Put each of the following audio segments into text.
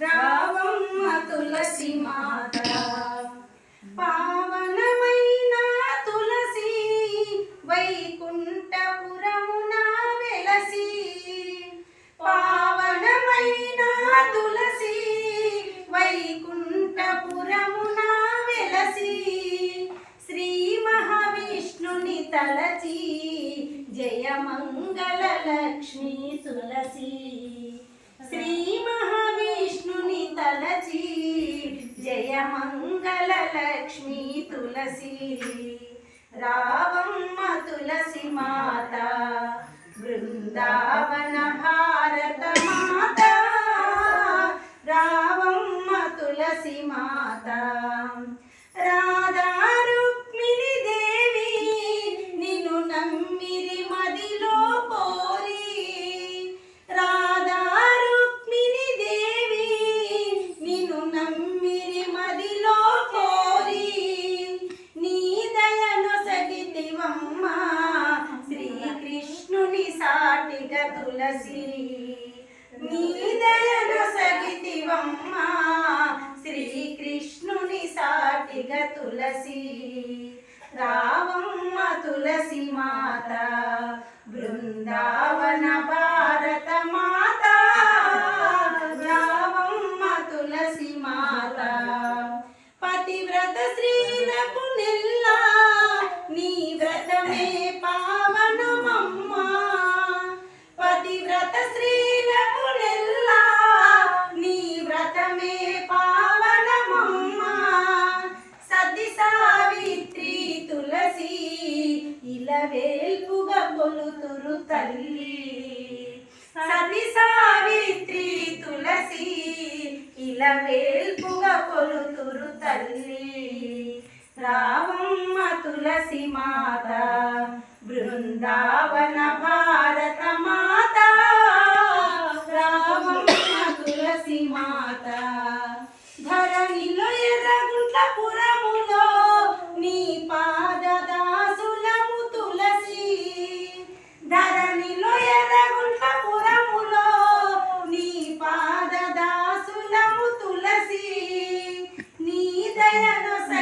రావమ్మ తులసి మాత. పావనమైన తులసి వైకుంఠపురమున వెలసి. పావనమైన తులసి వైకుంఠపురమున వెలసి. శ్రీ మహావిష్ణుని తలచి జయ మంగళ లక్ష్మీ తులసి. లక్ష్మీ తులసి రావమ్మ తులసి మాత బృందావన భారత మాత రావమ్మ తులసి మాత. తులసి నీ దయను సగితివమ్మ శ్రీకృష్ణుని సాటిగ తులసి రావమ్మ తులసి మాత బృందావన భారత మాత రావమ్మ తులసి మాత. పతివ్రత స్త్రీలకు నిల్లా కొలుతురు తల్లి. సతి సావిత్రి తులసి ఇలవేల్పుగా కొలుతురు తల్లి. రావమ్మ తులసి మాత బృందావన భారత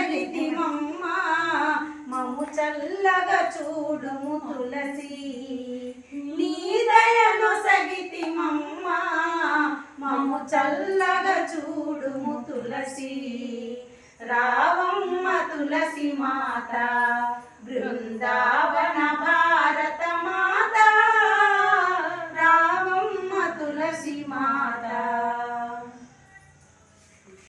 దయను సగితి మమ్మ మము చల్లగా చూడుము తులసి. నీ దయను సగితి మమ్మ మము చల్లగా చూడుము తులసి. రావమ్మ తులసి మాత బృందా